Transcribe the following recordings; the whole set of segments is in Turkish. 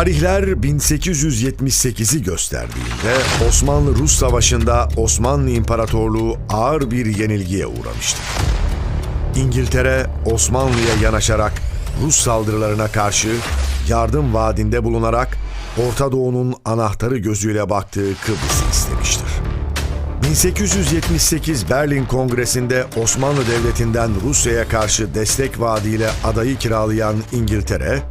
Tarihler 1878'i gösterdiğinde Osmanlı-Rus Savaşı'nda Osmanlı İmparatorluğu ağır bir yenilgiye uğramıştı. İngiltere Osmanlı'ya yanaşarak Rus saldırılarına karşı yardım vaadinde bulunarak Orta Doğu'nun anahtarı gözüyle baktığı Kıbrıs'ı istemiştir. 1878 Berlin Kongresi'nde Osmanlı Devleti'nden Rusya'ya karşı destek vaadiyle adayı kiralayan İngiltere,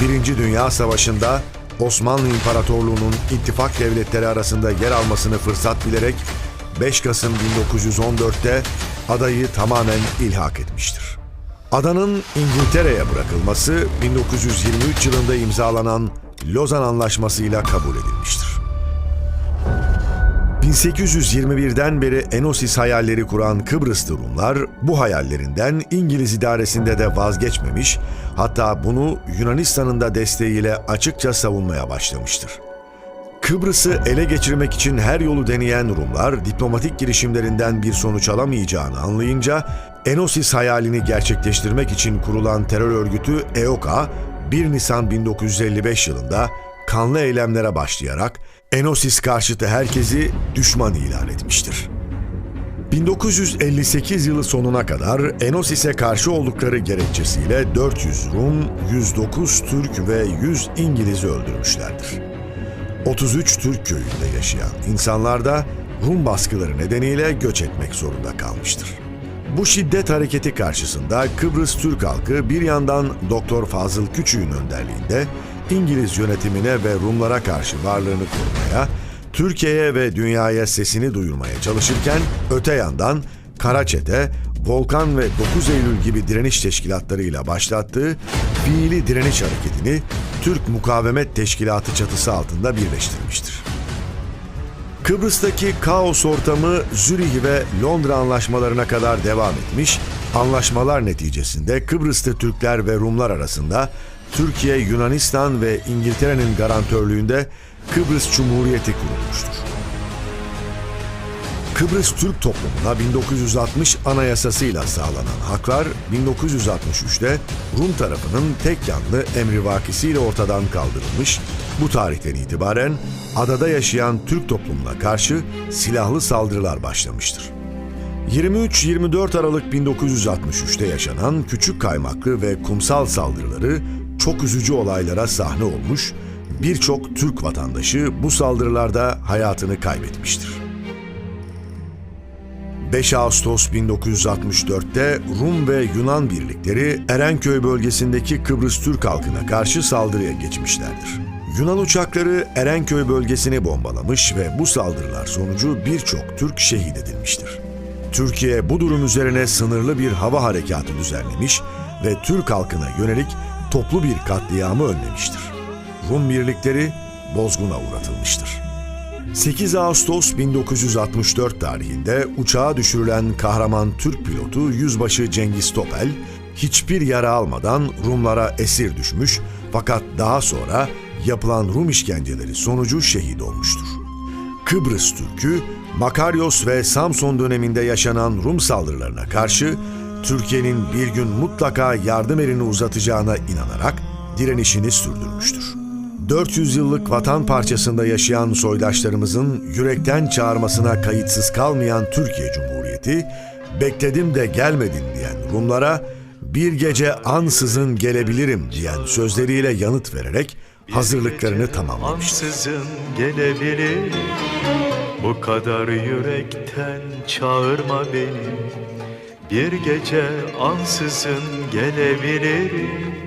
Birinci Dünya Savaşı'nda Osmanlı İmparatorluğu'nun ittifak devletleri arasında yer almasını fırsat bilerek 5 Kasım 1914'te adayı tamamen ilhak etmiştir. Adanın İngiltere'ye bırakılması 1923 yılında imzalanan Lozan Anlaşması ile kabul edilmiştir. 1821'den beri Enosis hayalleri kuran Kıbrıslı Rumlar bu hayallerinden İngiliz idaresinde de vazgeçmemiş, hatta bunu Yunanistan'ın da desteğiyle açıkça savunmaya başlamıştır. Kıbrıs'ı ele geçirmek için her yolu deneyen Rumlar diplomatik girişimlerinden bir sonuç alamayacağını anlayınca Enosis hayalini gerçekleştirmek için kurulan terör örgütü EOKA 1 Nisan 1955 yılında kanlı eylemlere başlayarak Enosis karşıtı herkesi düşman ilan etmiştir. 1958 yılı sonuna kadar Enosis'e karşı oldukları gerekçesiyle 400 Rum, 109 Türk ve 100 İngiliz'i öldürmüşlerdir. 33 Türk köyünde yaşayan insanlar da Rum baskıları nedeniyle göç etmek zorunda kalmıştır. Bu şiddet hareketi karşısında Kıbrıs Türk halkı bir yandan Doktor Fazıl Küçük'ün önderliğinde İngiliz yönetimine ve Rumlara karşı varlığını korumaya, Türkiye'ye ve dünyaya sesini duyurmaya çalışırken öte yandan Karaçete, Volkan ve 9 Eylül gibi direniş teşkilatlarıyla başlattığı fiili direniş hareketini Türk Mukavemet Teşkilatı çatısı altında birleştirmiştir. Kıbrıs'taki kaos ortamı Zürih ve Londra anlaşmalarına kadar devam etmiş, anlaşmalar neticesinde Kıbrıs'ta Türkler ve Rumlar arasında Türkiye, Yunanistan ve İngiltere'nin garantörlüğünde Kıbrıs Cumhuriyeti kurulmuştur. Kıbrıs Türk toplumuna 1960 anayasasıyla sağlanan haklar 1963'te Rum tarafının tek yanlı emrivakisiyle ortadan kaldırılmış, bu tarihten itibaren adada yaşayan Türk toplumuna karşı silahlı saldırılar başlamıştır. 23-24 Aralık 1963'te yaşanan küçük kaymaklı ve kumsal saldırıları çok üzücü olaylara sahne olmuş, birçok Türk vatandaşı bu saldırılarda hayatını kaybetmiştir. 5 Ağustos 1964'te Rum ve Yunan birlikleri Erenköy bölgesindeki Kıbrıs Türk halkına karşı saldırıya geçmişlerdir. Yunan uçakları Erenköy bölgesini bombalamış ve bu saldırılar sonucu birçok Türk şehit edilmiştir. Türkiye bu durum üzerine sınırlı bir hava harekatı düzenlemiş ve Türk halkına yönelik toplu bir katliamı önlemiştir. Rum birlikleri bozguna uğratılmıştır. 8 Ağustos 1964 tarihinde uçağa düşürülen kahraman Türk pilotu Yüzbaşı Cengiz Topel, hiçbir yara almadan Rumlara esir düşmüş fakat daha sonra yapılan Rum işkenceleri sonucu şehit olmuştur. Kıbrıs Türk'ü Makaryos ve Samson döneminde yaşanan Rum saldırılarına karşı Türkiye'nin bir gün mutlaka yardım elini uzatacağına inanarak direnişini sürdürmüştür. 400 yıllık vatan parçasında yaşayan soydaşlarımızın yürekten çağırmasına kayıtsız kalmayan Türkiye Cumhuriyeti, bekledim de gelmedin diyen Rumlara bir gece ansızın gelebilirim diyen sözleriyle yanıt vererek hazırlıklarını tamamlamıştır. Ansızın gelebilir Bu kadar yürekten çağırma beni Bir gece ansızın gelebilirim